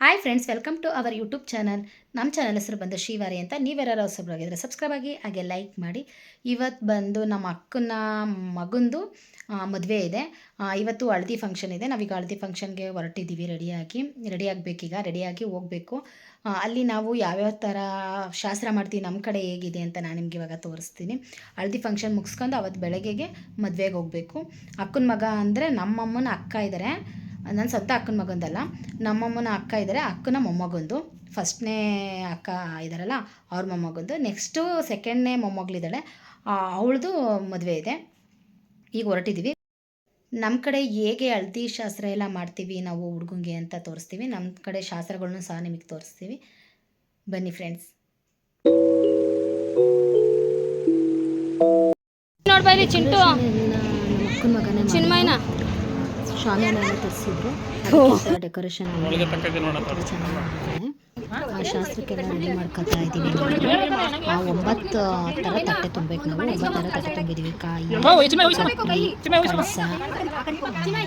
Hi friends welcome to our YouTube channel ನಮ್ಮ channel ಹೆಸರು ಬಂದು ಶ್ರೀವಾರಿ ಅಂತ. ನೀವ್ಯಾರು ಹೊಸಬ್ರಾಗಿದ್ದರೆ ಸಬ್ಸ್ಕ್ರೈಬ್ ಆಗಿ, ಹಾಗೆ ಲೈಕ್ ಮಾಡಿ. ಇವತ್ತು ಬಂದು ನಮ್ಮ ಅಕ್ಕನ ಮಗಂದು ಮದುವೆ ಇದೆ. ಇವತ್ತು ಹಳದಿ ಫಂಕ್ಷನ್ ಇದೆ. ನಾವೀಗ ಹಳದಿ ಫಂಕ್ಷನ್ಗೆ ಹೊರಟಿದ್ದೀವಿ ರೆಡಿಯಾಗಿ ರೆಡಿ ಆಗಬೇಕೀಗ ರೆಡಿಯಾಗಿ ಹೋಗಬೇಕು. ಅಲ್ಲಿ ನಾವು ಯಾವ್ಯಾವ ಥರ ಶಾಸ್ತ್ರ ಮಾಡ್ತೀವಿ ನಮ್ಮ ಕಡೆ ಹೇಗಿದೆ ಅಂತ ನಾನು ನಿಮ್ಗೆ ಇವಾಗ ತೋರಿಸ್ತೀನಿ. ಹಳದಿ ಫಂಕ್ಷನ್ ಮುಗಿಸ್ಕೊಂಡು ಅವತ್ತು ಬೆಳಗ್ಗೆಗೆ ಮದುವೆಗೆ ಹೋಗಬೇಕು. ಅಕ್ಕನ ಮಗ ಅಂದರೆ ನಮ್ಮಮ್ಮನ ಅಕ್ಕ ಇದ್ದಾರೆ ನನ್ನ ಸ್ವಂತ ಅಕ್ಕನ ಮಗಂದಲ್ಲ ನಮ್ಮಮ್ಮನ ಅಕ್ಕ ಇದ್ದಾರೆ ಅಕ್ಕನ ಮೊಮ್ಮಗಂದು. ಫಸ್ಟ್ನೇ ಅಕ್ಕ ಇದ್ದಾರಲ್ಲ ಅವ್ರ ಮೊಮ್ಮಗಂದು. ನೆಕ್ಸ್ಟು ಸೆಕೆಂಡ್ನೇ ಮೊಮ್ಮಗಳಿದ್ದಾಳೆ. ಅವಳದು ಮದುವೆ ಇದೆ. ಈಗ ಹೊರಟಿದ್ದೀವಿ ನಮ್ಮ ಕಡೆ ಹೇಗೆ ಹಳದಿ ಶಾಸ್ತ್ರ ಎಲ್ಲ ಮಾಡ್ತೀವಿ ನಾವು ಹುಡುಗಂಗೆ ಅಂತ ತೋರಿಸ್ತೀವಿ. ನಮ್ಮ ಕಡೆ ಶಾಸ್ತ್ರಗಳನ್ನು ಸಹ ನಿಮಗೆ ತೋರಿಸ್ತೀವಿ. ಬನ್ನಿ ಫ್ರೆಂಡ್ಸ್ ನೋಡ್ಬಾ ಇಲ್ಲಿ ಚಿಂಟು. ಚಿನ್ಮಯ್ನ. ಶಾಮಿಯಾನ ತರಿಸಿದ್ರು ಡೆಕೋರೇಷನ್ ಚೆನ್ನಾಗಿ ಆ ಶಾಸ್ತ್ರಕ್ಕೆಲ್ಲ ರೆಡಿ ಮಾಡ್ಕೊತಾ ಇದ್ದೀವಿ ನಾವು. ಆ ಒಂಬತ್ತು ಥರ ತಟ್ಟೆ ತುಂಬಬೇಕು ನಾವು. ಒಂಬತ್ತು ಥರ ತಟ್ಟೆ ತುಂಬಿದ್ದೀವಿ. ಕಾಯಿ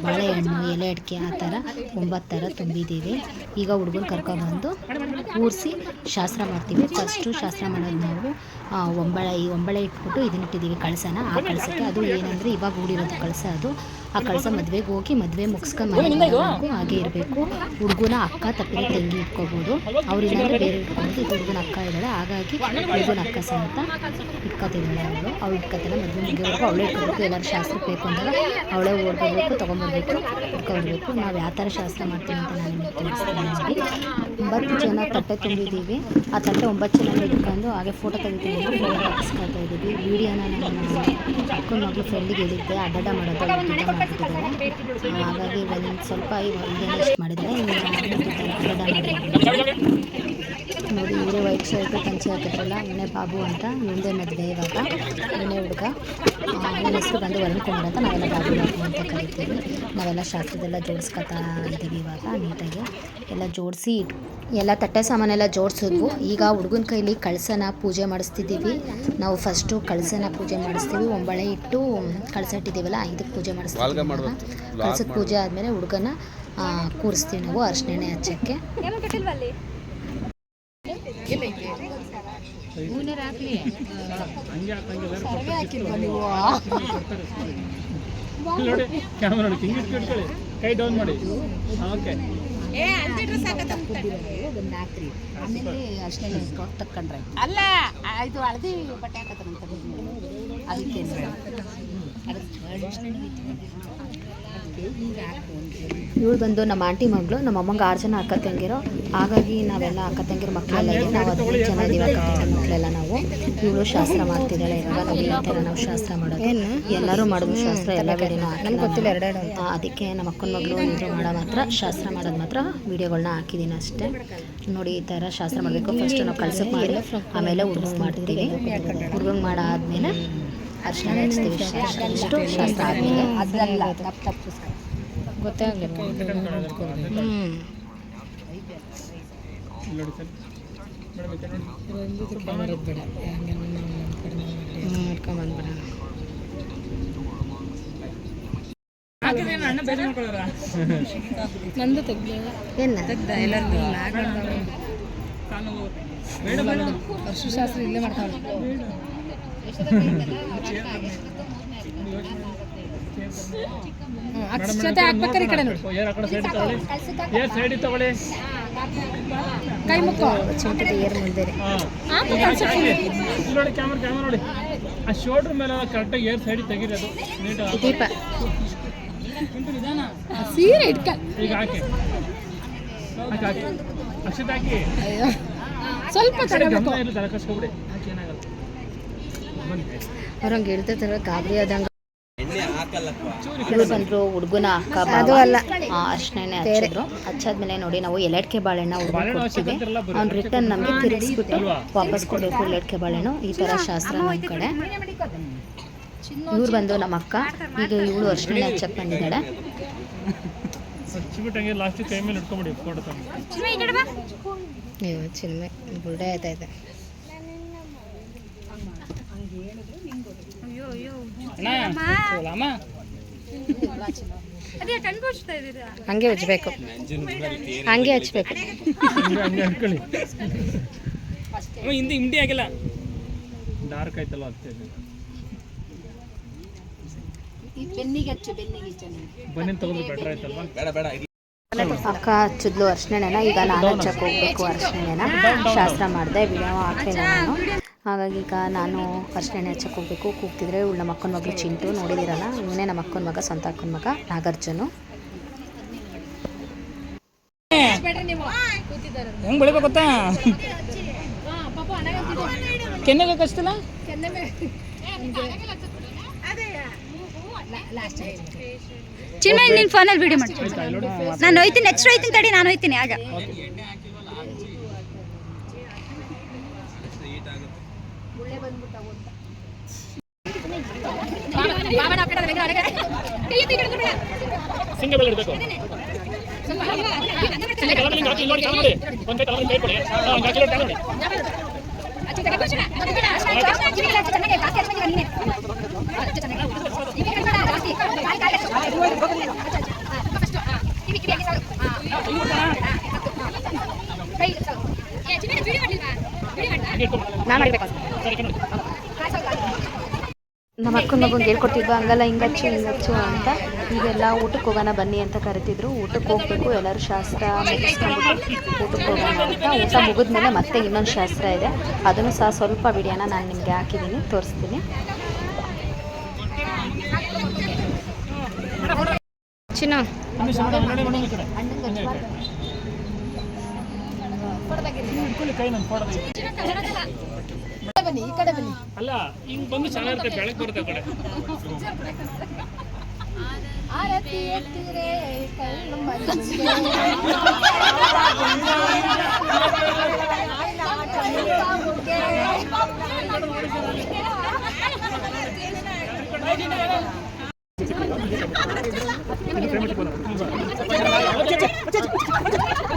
ಬಾಳೆಹಣ್ಣು ಎಲೆ ಅಡಿಕೆ ಆ ಥರ ಒಂಬತ್ತು ಥರ ತುಂಬಿದ್ದೀವಿ. ಈಗ ಹುಡುಗನ ಕರ್ಕೊಬಂದು ಕೂರಿಸಿ ಶಾಸ್ತ್ರ ಮಾಡ್ತೀವಿ. ಫಸ್ಟು ಶಾಸ್ತ್ರ ಮಾಡೋದು ನಾವು. ಒಂಬಳೆ ಈ ಒಂಬಳೆ ಇಟ್ಬಿಟ್ಟು ಇದನ್ನ ಇಟ್ಟಿದ್ದೀವಿ ಕಳಸನ. ಆ ಕಳಸಕ್ಕೆ ಅದು ಏನಂದರೆ ಇವಾಗ ಹೂಡಿರೋದು ಕಳಸ ಅದು. ಆ ಕಳಸ ಮದುವೆಗೆ ಹೋಗಿ ಮದುವೆ ಮುಗಿಸ್ಕೊಂಡು ಮನೆಗೆ ಹಾಗೆ ಇರಬೇಕು. ಹುಡುಗನ ಅಕ್ಕ ತಪ್ಪಿನ ತಂಗಿ ಇಟ್ಕೋಬೋದು. ಅವ್ರಿಲ್ಲಾಂದ್ರೆ ಬೇರೆ ಇಟ್ಕೊಂಡು ಹುಡುಗನ ಅಕ್ಕ ಇದ್ದಾಳೆ ಹಾಗಾಗಿ ಹುಡುಗನ ಅಕ್ಕ ಸಮೇತ ಇಟ್ಕೊತಿದ್ದಾಳೆ ಅವಳು. ಅವಳು ಇಟ್ಕೊತಾಳೆ ಮದುವೆ ಮುಗಿಯೋವರೆಗೂ ಅವಳೇ ಇಟ್ಕೋಬೇಕು. ಎಲ್ಲರೂ ಶಾಸ್ತ್ರಕ್ಕೆ ಬೇಕು ಅಂದಾಗ ಅವಳೇ ಓಡ್ಕೋಬೇಕು ತೊಗೊಂಬರ್ಬೇಕು ಇಟ್ಕೊಬರ್ಬೇಕು ನಾವು ಯಾವ ಥರ ಶಾಸ್ತ್ರ ಮಾಡ್ತೀವಿ ಅಂತ ನಾನು ನೋಡಿ ಒಂಬತ್ತು ಜನ ತಟ್ಟೆ ತುಂಬಿದ್ದೀವಿ. ಆ ತಟ್ಟೆ ಒಂಬತ್ತು ಜನ ಇಟ್ಕೊಂಡು ಹಾಗೆ ಫೋಟೋ ತೆಗಿತೀವಿ ಫೋಟೋ ತೆಗಿಸ್ಕೊಳ್ತಾ ಇದ್ದೀವಿ. ವೀಡಿಯೋನ ನಾನು ಅಕ್ಕನ ಮಗಳು ಫ್ರೆಂಡಿಗೆ ಹೇಳಿದ್ದೆ. ಅಡ್ಡಾಡ ಮಾಡೋದು ಮಾಡಿಬಿಟ್ಟಿದ್ದಾರೆ ಹಾಗಾಗಿ ಒಂದು ಸ್ವಲ್ಪ ಈ ಮಾಡಿದರೆ ಇನ್ನು ಅಡ್ಡಾಡ ನೋಡಿ ಇವರೇ ರೂಪಾಯಿ ಶರ್ಟ್ ಪಂಚೆ ಹಾಕಿದ್ರಲ್ಲ ಮನೆ ಬಾಬು ಅಂತ ಮುಂದೆ ಮದುವೆ ಇವಾಗ ಮನೆ ಹುಡುಗ ನನ್ನ ಹೆಸರು ಬಂದು ವರ್ಣಕುಮಾರ್ ಅಂತ ನಾವೆಲ್ಲ ಬಾಬು ಬಾಬು ಅಂತ ಕರಿತೀವಿ. ನಾವೆಲ್ಲ ಶಾಸ್ತ್ರದೆಲ್ಲ ಜೋಡಿಸ್ಕೊತಾ ಇದ್ದೀವಿ ಇವಾಗ ನೀಟಾಗಿ. ಎಲ್ಲ ಜೋಡಿಸಿ ಎಲ್ಲ ತಟ್ಟೆ ಸಾಮಾನೆಲ್ಲ ಜೋಡಿಸಿದ್ವು. ಈಗ ಹುಡುಗನ ಕೈಲಿ ಕಳಸನ ಪೂಜೆ ಮಾಡಿಸ್ತಿದ್ದೀವಿ. ನಾವು ಫಸ್ಟು ಕಳಸನ ಪೂಜೆ ಮಾಡಿಸ್ತೀವಿ. ಒಂಬಳೆ ಇಟ್ಟು ಕಳಸ ಇಟ್ಟಿದ್ದೀವಲ್ಲ ಇದಕ್ಕೆ ಪೂಜೆ ಮಾಡಿಸ್ತೀವಿ. ಕಳಸದ ಪೂಜೆ ಆದಮೇಲೆ ಹುಡುಗನ ಕೂರಿಸ್ತೀವಿ ನಾವು ಅರ್ಶಿಣೆ ಹಚ್ಚಕ್ಕೆ. ನೋಡಿ ಕ್ಯಾಮ್ರಾ ನೋಡಿ ಹಿಂಗೆ ಇಟ್ಕೊಳ್ಳಿ ಕೈ ಡೌನ್ ಮಾಡಿ. ಓಕೆ ಆಮೇಲೆ ಅಷ್ಟೇ ತಕ್ಕೊಂಡ್ರೆ ಅಲ್ಲ ಇದು ಹಳದಿ ಬಟ್ಟೆ ಹಾಕತ್ತಂತ. ಅದಕ್ಕೆ ಇವಳು ಬಂದು ನಮ್ಮ ಆಂಟಿ ಮಗಳು ನಮ್ಮ ಅಮ್ಮಂಗೆ ಆರು ಜನ ಅಕ್ಕ ತಂಗಿರೋ. ಹಾಗಾಗಿ ನಾವೆಲ್ಲ ಅಕ್ಕ ತಂಗಿರ ಮಕ್ಕಳೆಲ್ಲ ಇದೆ ನಾವು ಹದಿನೈದು ಜನ ಇದೀವಿ ಅಕ್ಕ ತಂಗಿರ ಮಕ್ಕಳೆಲ್ಲ ನಾವು. ಇವಳು ಶಾಸ್ತ್ರ ಮಾಡ್ತಿದ್ದಾಳೆ. ಇವಾಗ ನಾವು ಥರ ನಾವು ಶಾಸ್ತ್ರ ಮಾಡೋದು. ಎಲ್ಲರೂ ಮಾಡೋದು ಶಾಸ್ತ್ರ ಎಲ್ಲ ಕಡೆ ಗೊತ್ತಿಲ್ಲ ಎರಡೆರಡು ಅದಕ್ಕೆ ನಮ್ಮ ಅಕ್ಕನ ಮಗಳು ಇದು ಮಾಡೋ ಮಾತ್ರ ಶಾಸ್ತ್ರ ಮಾಡೋದು ಮಾತ್ರ ವಿಡಿಯೋಗಳನ್ನ ಹಾಕಿದ್ದೀನಿ ಅಷ್ಟೇ. ನೋಡಿ ಈ ಥರ ಶಾಸ್ತ್ರ ಮಾಡಬೇಕು. ಫಸ್ಟ್ ನಾವು ಕಳ್ಸಕ್ಕೆ ಮಾಡಿ ಆಮೇಲೆ ಹುಡುಗ ಮಾಡ್ತೀವಿ. ಹುಡುಗಂಗೆ ಮಾಡಾದ್ಮೇಲೆ ಅರ್ಶನ ಹಚ್ತೀವಿ ಅಷ್ಟು ಶಾಸ್ತ್ರ ಆದಮೇಲೆ. ಅದಲ್ಲ ತಪ್ಪು ತಪ್ಪು. ಗೊತ್ತೇ ಆಗಲಿಲ್ಲ. ಹ್ಞೂ ಮಾಡ್ಕೊಂಬಂದ್ಬಿಡ ನಂದು ಏನ ಬೇಡ ಶಾಸ್ತ್ರ ಇಲ್ಲೇ ಮಾಡ್ತಾಳೆ ಅಕ್ಷತೆ ಹಾಕ್ಬೇಕಾರೆ ಈ ಕಡೆ ನೋಡಿ. ಏರ್ ಆ ಕಡೆ ಸೈಡ್ ತಗೊಳ್ಳಿ? ಕೈ ಚಿಂಟದ ಏರ್ ಮುಂದೆ ನೋಡಿ ಕ್ಯಾಮ್ರಾ ಕ್ಯಾಮ್ರಾ ನೋಡಿ. ಆ ಶೋಲ್ಡ್ರ್ ಮೇಲೆ ಕರೆಕ್ಟಾಗಿ ಏರ್ ಸೈಡ್ ತೆಗೀರೋದು ನೀಟಾಗಿ ದೀಪ. ಸೀರೆ ಇಟ್ಕ. ಈಗ ಹಾಕಿ. ಹಾಕಿ ಹಾಕಿ. ಅಕ್ಷತೆ ಹಾಕಿ. ಸ್ವಲ್ಪ ತಡಬೇಕು ಅವ್ರಂಗೆ ಹೇಳ್ತಿರ್ತಾರೆ ಗಾಬರಿ ಆದಂಗ ಇವ್ರು ಬಂದ್ರು ಹುಡುಗನ ಅಕ್ಕ ಅದು ಅಲ್ಲ. ಅರ್ಶಿಣ ಹಚ್ಚಿದ್ರು. ಹಚ್ಚಾದ್ಮೇಲೆ ನೋಡಿ ನಾವು ಎಲೆಡ್ಕೆ ಬಾಳೆಹಣ್ಣ ಹುಡುಗ ಕೊಡ್ತೀವಿ ಅವ್ನು ರಿಟರ್ನ್ ನಮಗೆ ತಿರುಗಿಸ್ಬಿಟ್ಟು ವಾಪಸ್ ಕೊಡಬೇಕು ಎಲೆಡ್ಕೆ ಬಾಳೆಹಣ್ಣು. ಈ ಥರ ಶಾಸ್ತ್ರ ನಮ್ಮ ಕಡೆ. ಇವ್ರು ಬಂದು ನಮ್ಮ ಅಕ್ಕ. ಈಗ ಇವಳು ಅರ್ಶಿಣ ಹಚ್ಚಕ್ಕೆ ಬಂದಿದ್ದಾಳೆ. ಹಚ್ಚಿಬಿಟ್ಟಂಗೆ ಲಾಸ್ಟ್ ಕೈ ಮೇಲೆ ಇಟ್ಕೊಂಬಿಡಿ ಫೋಟೋ ತಂದು ಚಿನ್ಮೆ ಬುಲ್ಡೆ ಅಣ್ಣ ಅಮ್ಮ ಹಂಗೆ ಹಚ್ಬೇಕು ಹಂಗೆ ಹಚ್ಬೇಕು. ಹಂಗೆ ಹಂಗೆ ಅನ್ಕೊಳ್ಳಿ ಹಿಂದೆ ಹಿಂಡಿ ಆಗಿಲ್ಲ. ಡಾರ್ಕ್ ಆಯ್ತಲ್ಲ ಆಗ್ತದೆ ಬನ್ನಿ ತಗೊಂಡ್ರೆ ಬೆಟರ್ ಆಯ್ತಲ್ವಾ? ಅಕ್ಕ ಹಚ್ಚಿದ್ಲು ಅರ್ಶಿಣೆನ ಈಗ ನಾನು ಹಚ್ಚಕ್ಕೆ ಹೋಗ್ಬೇಕು ಅರ್ಶಿಣೆನ. ಶಾಸ್ತ್ರ ಮಾಡಿದೆ ವಿಡಿಯೋ ಹಾಕಿ ನಾನು. ಹಾಗಾಗಿ ಈಗ ನಾನು ಅರ್ಶಿಣೆ ಹಚ್ಚಕ್ಕೆ ಹೋಗ್ಬೇಕು. ಕೂಗ್ತಿದ್ರೆ ಇವಳು ನಮ್ಮ ಅಕ್ಕನ ಮಗಳು ಚಿಂಟು ನೋಡಿದಿರಲ್ಲ ಇವನೇ ನಮ್ಮ ಅಕ್ಕನ ಮಗ ಸ್ವಂತ ಅಕ್ಕನ ಮಗ ನಾಗಾರ್ಜುನು. ಹೆಂಗ್ ಬೆಳಿಬೇಕು ಗೊತ್ತಾ? ಕೆನ್ನೆಗೆ ಕಚ್ತಿಲ್ಲ? ಚಿನ್ಮಯ್ ನೀನು ಫೋನಲ್ಲಿ ವಿಡಿಯೋ ಮಾಡ್ತೀನಿ ನಾನು ಹೋಯ್ತೀನಿ ನೆಕ್ಸ್ಟ್ ಹೋಯ್ತೀನಿ ತಡಿ ನಾನು ಹೋಯ್ತೀನಿ ಆಗ. ಸಿಂಗ ಬೆಳೆ ಇಡಬೇಕು ನೋಡಿ ನೋಡಿ ಒಂದೇ ತಲೆ ಕೈ ಕೊಡಿ ಹಾಂ ಗಾಜಿ ನೋಡಿ ನಾನು ಮಾಡಬೇಕು ಸರಿ ಕಣ್ಣು ನಮ್ಮ ಅಕ್ಕನ ಮಗಂಗೆ ಹೇಳ್ಕೊಟ್ಟಿದ್ವು ಹಂಗಲ್ಲ ಹಿಂಗಚ್ಚು ಹಿಂಗಚ್ಚು ಅಂತ. ಈಗೆಲ್ಲ ಊಟಕ್ಕೆ ಹೋಗೋಣ ಬನ್ನಿ ಅಂತ ಕರಿತಿದ್ರು. ಊಟಕ್ಕೆ ಹೋಗ್ಬೇಕು ಎಲ್ಲರೂ ಶಾಸ್ತ್ರ ಮುಗಿಸ್ಕೊಂಡ್ಬಿಟ್ಟು ಊಟಕ್ಕೆ ಹೋಗೋಣ ಅಂತ. ಊಟ ಮುಗಿದ್ಮೇಲೆ ಮತ್ತೆ ಇನ್ನೊಂದು ಶಾಸ್ತ್ರ ಇದೆ. ಅದನ್ನು ಸಹ ಸ್ವಲ್ಪ ವಿಡಿಯೋನ ನಾನು ನಿಮಗೆ ಹಾಕಿದ್ದೀನಿ ತೋರಿಸ್ತೀನಿ. ಚಿನ್ನ. ಕೈ ಬನ್ನಿ ಈ ಕಡೆ ಬನ್ನಿ. ಅಲ್ಲ ಹಿಂಗ್ ಬಂದು ಚೆನ್ನಾಗಿರುತ್ತೆ ಬೆಳಗ್ಗೆ ಬರುತ್ತೆ ಕಡೆ. ಆರತಿ ಎತ್ತಿರೆ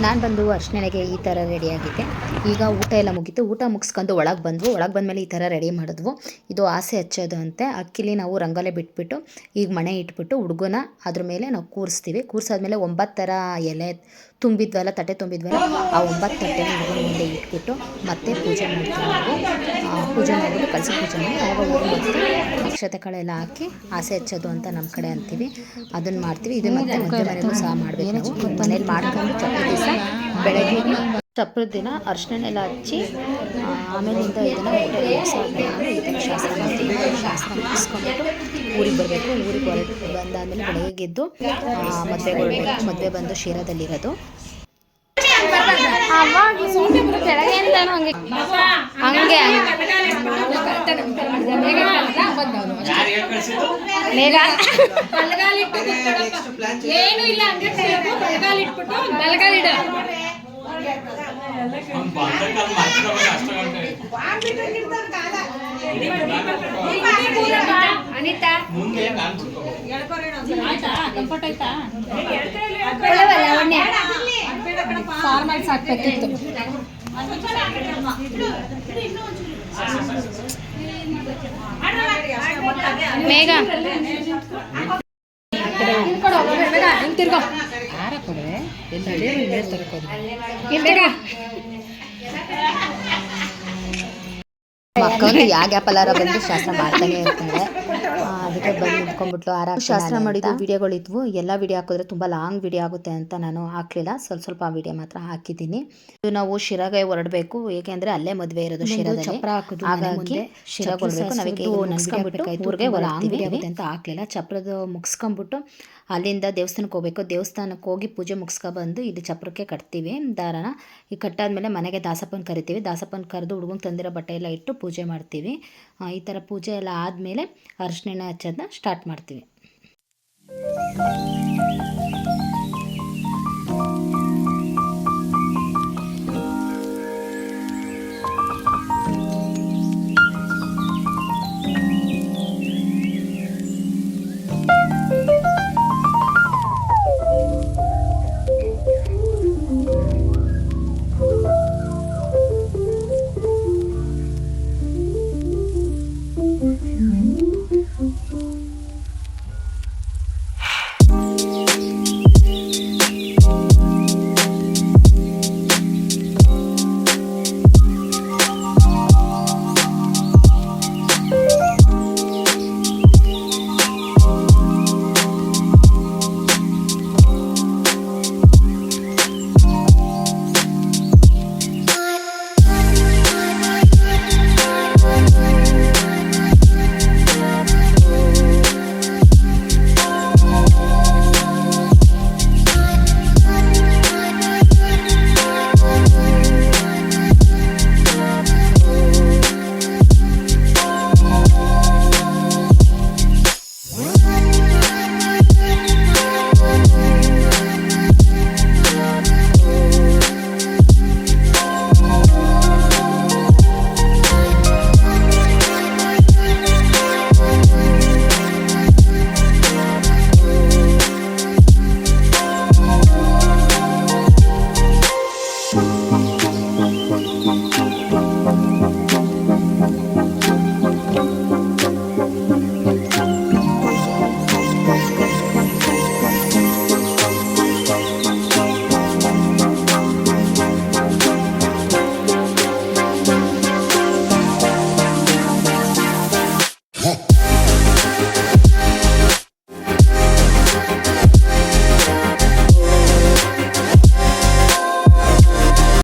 ನಾನು ಬಂದು ಅರ್ಶಿಣೆಗೆ ಈ ಥರ ರೆಡಿಯಾಗಿದ್ದೆ ಈಗ ಊಟ ಎಲ್ಲ ಮುಗೀತು. ಊಟ ಮುಗಿಸ್ಕೊಂಡು ಒಳಗೆ ಬಂದ್ವು. ಒಳಗೆ ಬಂದಮೇಲೆ ಈ ಥರ ರೆಡಿ ಮಾಡಿದ್ವು. ಇದು ಆಸೆ ಹಚ್ಚೋದು ಅಂತೆ ಅಕ್ಕಿಲಿ ನಾವು ರಂಗೋಲೆ ಬಿಟ್ಬಿಟ್ಟು, ಈಗ ಮಣೆ ಇಟ್ಬಿಟ್ಟು ಹುಡುಗನ ಅದ್ರ ಮೇಲೆ ನಾವು ಕೂರಿಸ್ತೀವಿ. ಕೂರಿಸಾದ್ಮೇಲೆ ಒಂಬತ್ತು ಥರ ಎಲೆ ತುಂಬಿದ್ವಲ್ಲ, ತಟ್ಟೆ ತುಂಬಿದ್ವಲ್ಲ, ಆ ಒಂಬತ್ತು ತಟ್ಟೆ ಹುಡುಗನ ಮುಂದೆ ಇಟ್ಬಿಟ್ಟು ಮತ್ತೆ ಪೂಜೆ ಮಾಡ್ತೀವಿ ನಾವು. ಪೂಜೆ ಮಾಡಿಬಿಟ್ಟು ಕಲಸಿ ಪೂಜೆ ಮಾಡಿ ಆವಾಗ ಮತ್ತೆ ಅಕ್ಷತೆ ಕಳೆಲ್ಲ ಹಾಕಿ ಆಸೆ ಹಚ್ಚೋದು ಅಂತ ನಮ್ಮ ಕಡೆ ಅಂತೀವಿ. ಅದನ್ನು ಮಾಡ್ತೀವಿ. ಇದು ಮತ್ತೆ ಮದುವೆ ಮನೆಗೂ ಸಹ ಮಾಡಬೇಕು ನಾವು. ಮನೇಲಿ ಮಾಡ್ಕೊಂಡು ಚಪ್ಪರ ದಿವಸ ಬೆಳಗ್ಗೆ ಚಪ್ಪರದ ದಿನ ಅರ್ಶಿಣೆಲ್ಲ ಹಚ್ಚಿ ಆಮೇಲಿಂದ ಇದನ್ನು ಶಾಸ್ತ್ರ ಮಾಡ್ತೀವಿ. ಶಾಸ್ತ್ರ ಮುಗಿಸ್ಕೊಂಡ್ಬಿಟ್ಟು ಊರಿಗೆ ಬರಬೇಕು ಊರಿಗೆ ಹೊರಟು ಬಂದಾದಮೇಲೆ ಬೆಳಗ್ಗೆ ಎದ್ದು ಮದುವೆ ಹೊರಡಬೇಕು ಮದುವೆ ಬಂದು ಶೀರದಲ್ಲಿರೋದು. ಹಂಗೆ. ಮೇಘ. ಏನು ಇಲ್ಲ ಹಂಗೆ ಅನಿತಾ? ಆಯ್ತಾ ಕಂಫರ್ಟ್ ಆಯ್ತಾ ಫಾರ್ಮಲ್ಸ್ ಹಾಕ್ಬೇಕಿತ್ತು ಮೇಘ ಹಿಂದ್ಕೊಡು, ಬೇಗ, ಹಿಂಗ್ ತಿರ್ಗೋ ಮಕ್ಕಳು ಯಾವ ಗ್ಯಾಪಲ್ಲಾರ ಬಂದು ಶಾಸ್ತ್ರ ಮಾಡ್ತಾನೆ ಇರ್ತಾರೆ ಅದಕ್ಕೆ ಬಂದು ನಿಂತ್ಕೊಂಡ್ಬಿಟ್ಲು ಆರ ಶಾಸ್ತ್ರ ಮಾಡಿದ ವಿಡಿಯೋಗಳು ಇದ್ವು ಎಲ್ಲ ವಿಡಿಯೋ ಹಾಕಿದ್ರೆ ತುಂಬ ಲಾಂಗ್ ವಿಡಿಯೋ ಆಗುತ್ತೆ ಅಂತ ನಾನು ಹಾಕ್ಲಿಲ್ಲ. ಸ್ವಲ್ಪ ಸ್ವಲ್ಪ ವಿಡಿಯೋ ಮಾತ್ರ ಹಾಕಿದ್ದೀನಿ. ಇದು ನಾವು ಶಿರಾಗೆ ಹೊರಡಬೇಕು. ಏಕೆಂದ್ರೆ ಅಲ್ಲೇ ಮದುವೆ ಇರೋದು ಶಿರಾದಲ್ಲಿ. ಚಪ್ರ ಹಾಕೋದು ಹಾಗಾಗಿ ನಾವೀಗ ಮುಗಿಸ್ಕೊಂಡ್ಬಿಟ್ಟು ಊರಿಗೆ ಲಾಂಗ್ ವಿಡಿಯೋ ಆಗುತ್ತೆ ಅಂತ ಹಾಕ್ಲಿಲ್ಲ. ಚಪ್ರದ ಮುಗಿಸ್ಕೊಂಡ್ಬಿಟ್ಟು ಅಲ್ಲಿಂದ ದೇವಸ್ಥಾನಕ್ಕೆ ಹೋಗ್ಬೇಕು. ದೇವಸ್ಥಾನಕ್ಕೆ ಹೋಗಿ ಪೂಜೆ ಮುಗಿಸ್ಕೊಬಂದು ಇಲ್ಲಿ ಚಪ್ರಕ್ಕೆ ಕಟ್ತೀವಿ. ದಾರನ ಈ ಕಟ್ಟಾದಮೇಲೆ ಮನೆಗೆ ದಾಸಪ್ಪನ ಕರಿತೀವಿ. ದಾಸಪ್ಪನ ಕರೆದು ಹುಡುಗಂಗೆ ತಂದಿರೋ ಬಟ್ಟೆ ಎಲ್ಲ ಇಟ್ಟು ಪೂಜೆ ಮಾಡ್ತೀವಿ. ಈ ಥರ ಪೂಜೆ ಎಲ್ಲ ಆದಮೇಲೆ ಅರಿಶಿಣ ಹಚ್ಚೋದನ್ನ ಸ್ಟಾರ್ಟ್ ಮಾಡ್ತೀವಿ.